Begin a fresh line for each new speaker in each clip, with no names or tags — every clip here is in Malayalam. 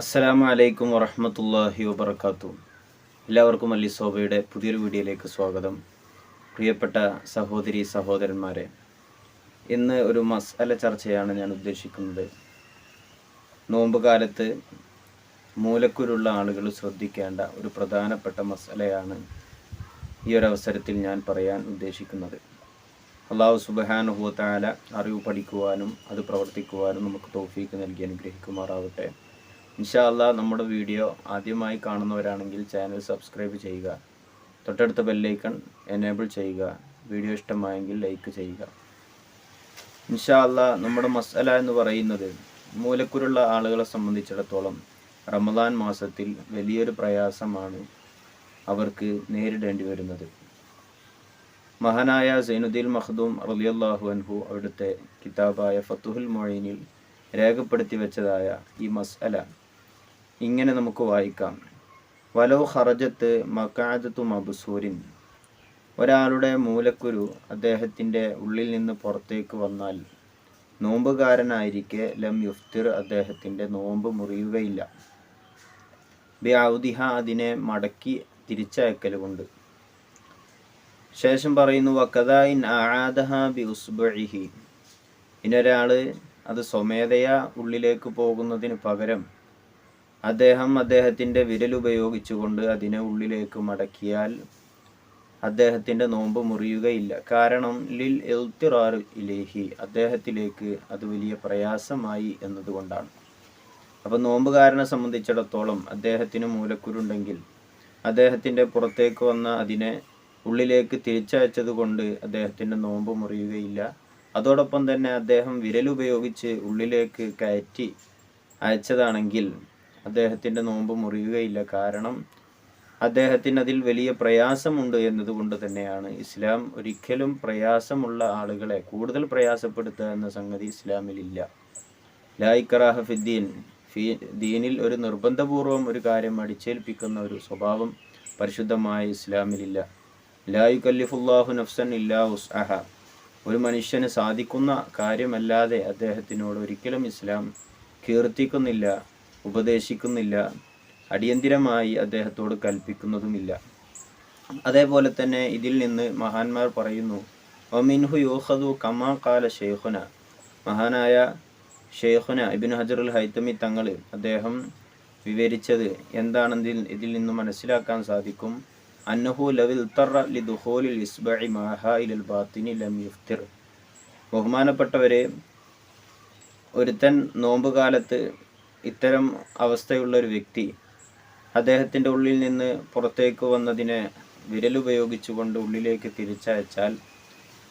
അസ്സലാമു അലൈക്കും വറഹമത്തല്ലാഹി വബർക്കാത്തു എല്ലാവർക്കും അല്ലി സോബയുടെ പുതിയൊരു വീഡിയോയിലേക്ക് സ്വാഗതം. പ്രിയപ്പെട്ട സഹോദരി സഹോദരന്മാരെ ഇന്ന് ഒരു മസാല ചർച്ചയാണ് ഞാൻ ഉദ്ദേശിക്കുന്നത്. നോമ്പ് കാലത്ത് മൂലക്കുരുള്ള ആളുകൾ ശ്രദ്ധിക്കേണ്ട ഒരു പ്രധാനപ്പെട്ട മസാലയാണ് ഈ ഒരു അവസരത്തിൽ ഞാൻ പറയാൻ ഉദ്ദേശിക്കുന്നത്. അള്ളാഹു സുബഹാനുഭവത്താല അറിവ് പഠിക്കുവാനും അത് പ്രവർത്തിക്കുവാനും നമുക്ക് തോഫീക്ക് നൽകി അനുഗ്രഹിക്കുമാറാവട്ടെ. ഇൻഷാ അല്ലാ നമ്മുടെ വീഡിയോ ആദ്യമായി കാണുന്നവരാണെങ്കിൽ ചാനൽ സബ്സ്ക്രൈബ് ചെയ്യുക. തൊട്ടടുത്ത ബെല്ലൈക്കൺ എനേബിൾ ചെയ്യുക. വീഡിയോ ഇഷ്ടമായെങ്കിൽ ലൈക്ക് ചെയ്യുക. ഇൻഷാല്ല നമ്മുടെ മസാല എന്ന് പറയുന്നത് മൂലക്കുരുള്ള ആളുകളെ സംബന്ധിച്ചിടത്തോളം റമദാൻ മാസത്തിൽ വലിയൊരു പ്രയാസമാണ് അവർക്ക് നേരിടേണ്ടി വരുന്നത്. മഹാനായ സൈനുദ്ദീൻ മഖ്ദൂം റളിയല്ലാഹു അൻഹു അവിടുത്തെ കിതാബായ ഫത്തുഹുൽ മൊഴീനിൽ രേഖപ്പെടുത്തി വെച്ചതായ ഈ മസ്അല ഇങ്ങനെ നമുക്ക് വായിക്കാം. വലോ ഹറജത്ത് മക്കാദത്തു മബുസൂരിൻ. ഒരാളുടെ മൂലക്കുരു അദ്ദേഹത്തിന്റെ ഉള്ളിൽ നിന്ന് പുറത്തേക്ക് വന്നാൽ നോമ്പുകാരനായിരിക്കെ ലം യുഫ്തിർ അദ്ദേഹത്തിന്റെ നോമ്പ് മുറിയുകയില്ല. ബി ഔദിഹ അതിനെ മടക്കി തിരിച്ചയക്കലുകൊണ്ട് ശേഷം പറയുന്നു വക്കതായിൻ ആദഹ ബി ഉസ്ബിഹി ഇനൊരാൾ അത് സ്വമേധയാ ഉള്ളിലേക്ക് പോകുന്നതിന് പകരം അദ്ദേഹം അദ്ദേഹത്തിന്റെ വിരലുപയോഗിച്ചുകൊണ്ട് അതിനെ ഉള്ളിലേക്ക് മടക്കിയാൽ അദ്ദേഹത്തിന്റെ നോമ്പ് മുറിയുകയില്ല. കാരണം ലിൽ എൽത്തിറാർ ഇലേഹി അദ്ദേഹത്തിലേക്ക് അത് വലിയ പ്രയാസമായി എന്നതുകൊണ്ടാണ്. അപ്പം നോമ്പുകാരനെ സംബന്ധിച്ചിടത്തോളം അദ്ദേഹത്തിന് മൂലക്കുരുണ്ടെങ്കിൽ അദ്ദേഹത്തിന്റെ പുറത്തേക്ക് വന്ന അതിനെ ഉള്ളിലേക്ക് തിരിച്ചയച്ചത് കൊണ്ട് അദ്ദേഹത്തിന്റെ നോമ്പ് മുറിയുകയില്ല. അതോടൊപ്പം തന്നെ അദ്ദേഹം വിരലുപയോഗിച്ച് ഉള്ളിലേക്ക് കയറ്റി അയച്ചതാണെങ്കിൽ അദ്ദേഹത്തിന്റെ നോമ്പ് മുറിയുകയില്ല. കാരണം അദ്ദേഹത്തിന് അതിൽ വലിയ പ്രയാസമുണ്ട് എന്നതുകൊണ്ട് തന്നെയാണ്. ഇസ്ലാം ഒരിക്കലും പ്രയാസമുള്ള ആളുകളെ കൂടുതൽ പ്രയാസപ്പെടുത്തുക എന്ന സംഗതി ഇസ്ലാമിലില്ല. ലായിക്കറാഹ ഫിദ്ദീൻ ഫീ ദീനിൽ ഒരു നിർബന്ധപൂർവം ഒരു കാര്യം അടിച്ചേൽപ്പിക്കുന്ന ഒരു സ്വഭാവം പരിശുദ്ധമായ ഇസ്ലാമിലില്ല. ലായു കല്ലിഫുല്ലാഹു നഫ്സൻ ഇല്ലാ ഉസ്അഹ ഒരു മനുഷ്യന് സാധിക്കുന്ന കാര്യമല്ലാതെ അദ്ദേഹത്തിനോട് ഒരിക്കലും ഇസ്ലാം കീർത്തിക്കുന്നില്ല. ഉപദേശിക്കുന്നില്ല. അടിയന്തിരമായി അദ്ദേഹത്തോട് കൽപ്പിക്കുന്നതുമില്ല. അതേപോലെ തന്നെ ഇതിൽ നിന്ന് മഹാന്മാർ പറയുന്നു ഒമിൻഹു യോഹദു കമാ കാല ഷെയ്ഖുന മഹാനായ ഷെയ്ഖുന ഇബിൻ ഹജറുൽ ഹൈത്തമി തങ്ങൾ അദ്ദേഹം വിവരിച്ചത് എന്താണെന്നിൽ ഇതിൽ നിന്ന് മനസ്സിലാക്കാൻ സാധിക്കും. അന്നഹു ലവിൽ തറ ലി ദുഹോലിൽ ഇസ്ബഇ മഹായിൽ ബാത്തിനി ലം യുഫ്തിർ. ബഹുമാനപ്പെട്ടവരെ ഒരുത്തൻ നോമ്പുകാലത്ത് ഇത്തരം അവസ്ഥയുള്ള ഒരു വ്യക്തി അദ്ദേഹത്തിന്റെ ഉള്ളിൽ നിന്ന് പുറത്തേക്ക് വന്നതിനെ വിരലുപയോഗിച്ചുകൊണ്ട് ഉള്ളിലേക്ക് തിരിച്ചയച്ചാൽ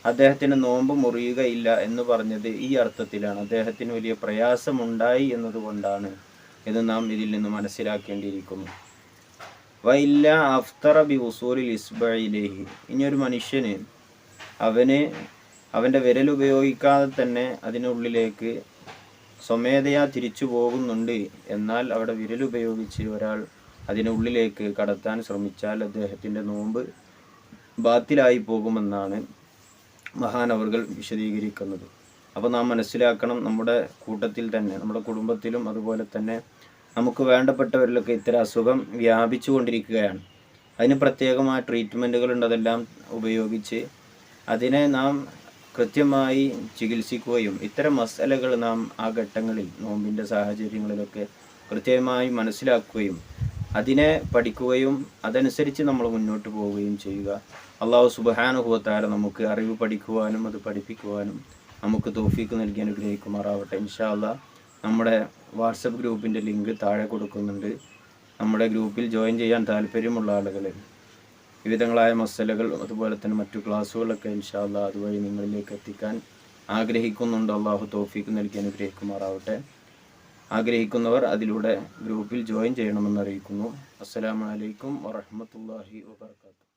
അദ്ദേഹത്തിന് നോമ്പ് മുറിയുകയില്ല എന്ന് പറഞ്ഞത് ഈ അർത്ഥത്തിലാണ്. അദ്ദേഹത്തിന് വലിയ പ്രയാസമുണ്ടായി എന്നതുകൊണ്ടാണ് എന്ന് നാം ഇതിൽ നിന്ന് മനസ്സിലാക്കേണ്ടിയിരിക്കുന്നു. വൈല്ല അഫ്തറ ബി ഉസൂരിൽ ഇസ്ബയിലേഹി ഇനി ഒരു മനുഷ്യന് അവന് അവന്റെ വിരൽ ഉപയോഗിക്കാതെ തന്നെ അതിനുള്ളിലേക്ക് സ്വമേധയാ തിരിച്ചു പോകുന്നുണ്ട്. എന്നാൽ അവിടെ വിരലുപയോഗിച്ച് ഒരാൾ അതിനുള്ളിലേക്ക് കടത്താൻ ശ്രമിച്ചാൽ അദ്ദേഹത്തിന്റെ നോമ്പ് ബാത്തിലായി പോകുമെന്നാണ് മഹാനവറുകൾ വിശദീകരിക്കുന്നത്. അപ്പോൾ നാം മനസ്സിലാക്കണം നമ്മുടെ കൂട്ടത്തിൽ തന്നെ നമ്മുടെ കുടുംബത്തിലും അതുപോലെ തന്നെ നമുക്ക് വേണ്ടപ്പെട്ടവരിലൊക്കെ ഇത്തരം അസുഖം വ്യാപിച്ചു കൊണ്ടിരിക്കുകയാണ്. അതിന് പ്രത്യേകമായ ട്രീറ്റ്മെന്റുകളുണ്ട് അതെല്ലാം ഉപയോഗിച്ച് അതിനെ നാം കൃത്യമായി ചികിത്സിക്കുകയും ഇത്തരം മസാലകൾ നാം ആ ഘട്ടങ്ങളിൽ നോമ്പിന്റെ സാഹചര്യങ്ങളിലൊക്കെ കൃത്യമായി മനസ്സിലാക്കുകയും അതിനെ പഠിക്കുകയും അതനുസരിച്ച് നമ്മൾ മുന്നോട്ട് പോവുകയും ചെയ്യുക. അള്ളാഹു സുബഹാനുഭവത്താല നമുക്ക് അറിവ് പഠിക്കുവാനും അത് പഠിപ്പിക്കുവാനും നമുക്ക് തോഫീക്ക് നൽകി അനുഗ്രഹിക്കുമാറാവട്ടെ. ഇൻഷാല്ല നമ്മുടെ വാട്സപ്പ് ഗ്രൂപ്പിന്റെ ലിങ്ക് താഴെ കൊടുക്കുന്നുണ്ട്. നമ്മുടെ ഗ്രൂപ്പിൽ ജോയിൻ ചെയ്യാൻ താല്പര്യമുള്ള ആളുകൾ വിവിധങ്ങളായ മസലകൾ അതുപോലെ തന്നെ മറ്റു ക്ലാസ്സുകളൊക്കെ ഇൻഷാല്ല അതുവഴി നിങ്ങളിലേക്ക് എത്തിക്കാൻ ആഗ്രഹിക്കുന്നുണ്ട്. അള്ളാഹു തോഫീക്ക് നൽകി അനുഗ്രഹിക്കുമാറാവട്ടെ. ആഗ്രഹിക്കുന്നവർ അതിലൂടെ ഗ്രൂപ്പിൽ ജോയിൻ ചെയ്യണമെന്ന് അറിയിക്കുന്നു. അസ്സലാമലൈക്കും വറഹമത്തല്ലാഹി വാബർക്കാത്തു